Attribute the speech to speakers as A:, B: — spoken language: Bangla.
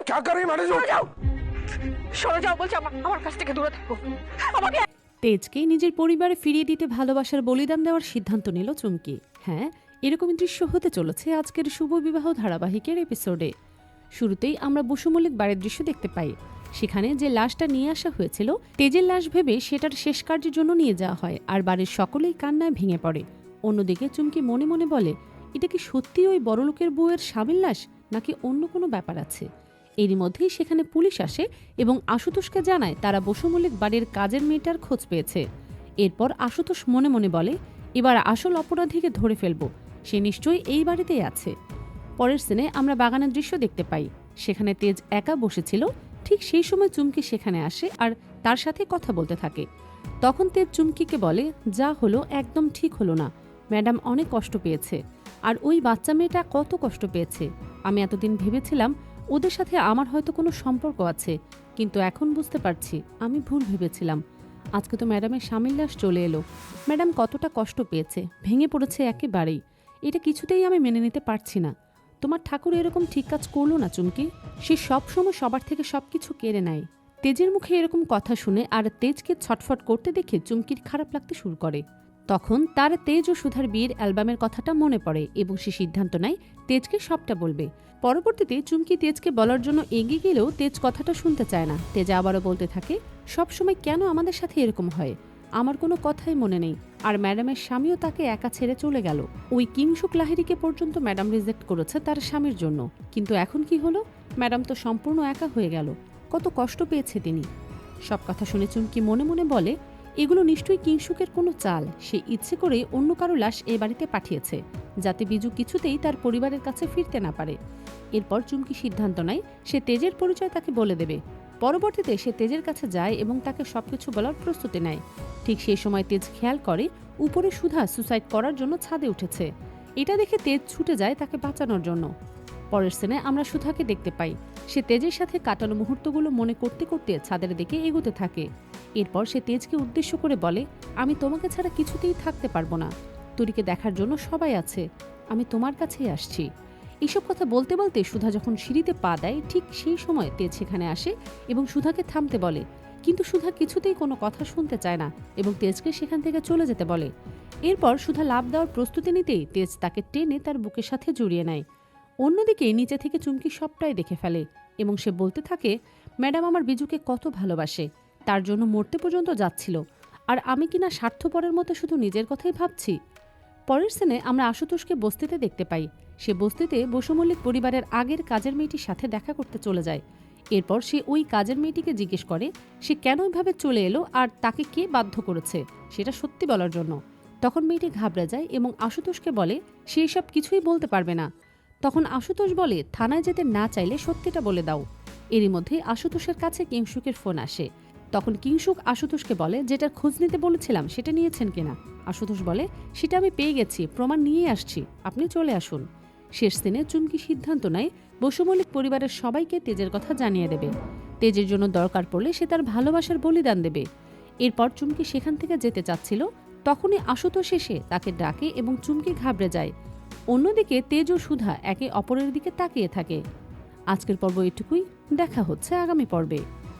A: क्या कर रही मैडम
B: সরে যাও সরে যাও বলছি আমার আমার কাছ থেকে দূরে থাকো আমাকে
C: তেজকে নিজের পরিবারে ফিরিয়ে দিতে ভালোবাসার বলিদান দেওয়ার সিদ্ধান্ত নিল চুমকি হ্যাঁ এরকমই দৃশ্য হতে চলেছে আজকের শুভ বিবাহ ধারাবাহিকের এপিসোডে শুরুতেই আমরা বসুমল্লিক বাড়ির দৃশ্য দেখতে পাই সেখানে যে লাশটা নিয়ে আসা হয়েছিল তেজের লাশ ভেবে সেটার শেষ কার্যের জন্য নিয়ে যাওয়া হয় আর বাড়ির সকলেই কান্নায় ভেঙে পড়ে অন্যদিকে চুমকি মনে মনে বলে এটা কি সত্যি ওই বড়লোকের বউয়ের স্বামীর লাশ নাকি অন্য কোনো ব্যাপার আছে এরই মধ্যেই সেখানে পুলিশ আসে এবং আশুতোষকে জানায় তারা বসুমল্লিক বাড়ির কাজের মেয়েটার খোঁজ পেয়েছে। এরপর আশুতোষ মনে মনে বলে, এবার আসল অপরাধীকে ধরে ফেলব। সে নিশ্চয়ই এই বাড়িতেই আছে। পরের সিনে আমরা বাগানের দৃশ্য দেখতে পাই। সেখানে তেজ একা বসেছিল, ঠিক সেই সময় চুমকি সেখানে আসে আর তার সাথে কথা বলতে থাকে। তখন তেজ চুমকিকে বলে, যা হলো একদম ঠিক হলো না। ম্যাডাম অনেক কষ্ট পেয়েছে। আর ওই বাচ্চা মেয়েটা কত কষ্ট পেয়েছে। আমি এতদিন ভেবেছিলাম ওদের সাথে আমার হয়তো কোনো সম্পর্ক আছে, কিন্তু এখন বুঝতে পারছি আমি ভুল ভেবেছিলাম। আজকে তো ম্যাডামের স্বামীর লাশ চলে এলো। ম্যাডাম কতটা কষ্ট পেয়েছে, ভেঙে পড়েছে একেবারেই। এটা কিছুতেই আমি মেনে নিতে পারছি না। তোমার ঠাকুর এরকম ঠিক কাজ করল না, চুমকি। সে সবসময় সবার থেকে সব কিছু কেড়ে নেয়। তেজের মুখে এরকম কথা শুনে আর তেজকে ছটফট করতে দেখে চুমকির খারাপ লাগতে শুরু করে। তখন তার তেজ ও সুধার বিয়ের অ্যালবামের কথাটা মনে পড়ে এবং সে সিদ্ধান্ত নেয় তেজকে সবটা বলবে। পরবর্তীতে চুমকি তেজকে বলার জন্য এগিয়ে গেলেও তেজ কথাটা শুনতে চায় না। তেজ আবারও বলতে থাকে, সবসময় কেন আমাদের সাথে এরকম হয়? আমার কোনো কথাই মনে নেই। আর ম্যাডামের স্বামীও তাকে একা ছেড়ে চলে গেল। ওই কিংসুক লাহিড়িকে পর্যন্ত ম্যাডাম রিজেক্ট করেছে তার স্বামীর জন্য। কিন্তু এখন কি হলো? ম্যাডাম তো সম্পূর্ণ একা হয়ে গেল। কত কষ্ট পেয়েছে তিনি। সব কথা শুনে চুমকি মনে মনে বলে এগুলো নিশ্চয়ই কিংসুকের কোনো চাল। সে ইচ্ছে করে অন্য কারও লাশ এ বাড়িতে পাঠিয়েছে, যাতে বিজু কিছুতেই তার পরিবারের কাছে ফিরতে না পারে। এরপর চুমকি সিদ্ধান্ত নেয়, সে তেজের পরিচয় তাকে বলে দেবে। পরবর্তীতে সে তেজের কাছে যায় এবং তাকে সবকিছু বলার প্রস্তুতি নেয়। ঠিক সেই সময় তেজ খেয়াল করে, উপরে সুধা সুসাইড করার জন্য ছাদে উঠেছে। এটা দেখে তেজ ছুটে যায় তাকে বাঁচানোর জন্য। পরের সিনে আমরা সুধাকে দেখতে পাই। সে তেজের সাথে কাটানো মুহূর্তগুলো মনে করতে করতে ছাদের দিকে এগোতে থাকে। এরপর সে তেজকে উদ্দেশ্য করে বলে, আমি তোমাকে ছাড়া কিছুতেই থাকতে পারব না। তুরিকে দেখার জন্য সবাই আছে। আমি তোমার কাছেই আসছি। এইসব কথা বলতে বলতে সুধা যখন সিঁড়িতে পা দেয়, ঠিক সেই সময় তেজ সেখানে আসে এবং সুধাকে থামতে বলে। কিন্তু সুধা কিছুতেই কোনো কথা শুনতে চায় না এবং তেজকে সেখান থেকে চলে যেতে বলে। এরপর সুধা লাভ দেওয়ার প্রস্তুতি নিতেই তেজ তাকে টেনে তার বুকের সাথে জড়িয়ে নেয়। অন্যদিকে নিচে থেকে চুমকি সবটাই দেখে ফেলে এবং সে বলতে থাকে, ম্যাডাম আমার বিজুকে কত ভালোবাসে, তার জন্য মরতে পর্যন্ত যাচ্ছিল। আর আমি কিনা স্বার্থপরের মতো শুধু নিজের কথাই ভাবছি? পরের সিনে আমরা আশুতোষকে বস্তিতে দেখতে পাই। সে বস্তিতে বসুমল্লিক পরিবারের আগের কাজের মেয়েটির সাথে দেখা করতে চলে যায়। এরপর সে ওই কাজের মেয়েটিকে জিজ্ঞেস করে, সে কেন এভাবে চলে এলো আর তাকে কে বাধ্য করেছে? সেটা সত্যি বলার জন্য। তখন মেয়েটি ঘাবড়ে যায় এবং আশুতোষকে বলে, সে এসব কিছুই বলতে পারবে না। তখন আশুতোষ বলে, থানায় যেতে না চাইলে সত্যিটা বলে দাও। এরই মধ্যে আশুতোষের কাছে কিংসুকের ফোন আসে। তখন কিংসুক আশুতোষকে বলে, যেটার খোঁজ নিতে বলেছিলাম, সেটা নিয়েছেন কিনা? আশুতোষ বলে, সেটা আমি পেয়ে গেছি, প্রমাণ নিয়ে আসছি, আপনি চলে আসুন। শেষ দিনে চুমকি সিদ্ধান্ত নেয়, বসুমল্লিক পরিবারের সবাইকে তেজের কথা জানিয়ে দেবে। তেজের জন্য দরকার পড়লে সে তার ভালোবাসার বলিদান দেবে। এরপর চুমকি সেখান থেকে যেতে চাচ্ছিল, তখনই আশুতোষ এসে তাকে ডাকে এবং চুমকি ঘাবড়ে যায়। অন্যদিকে তেজ ও সুধা একে অপরের দিকে তাকিয়ে থাকে। আজকের পর্ব এটুকুই। দেখা হচ্ছে আগামী পর্বে।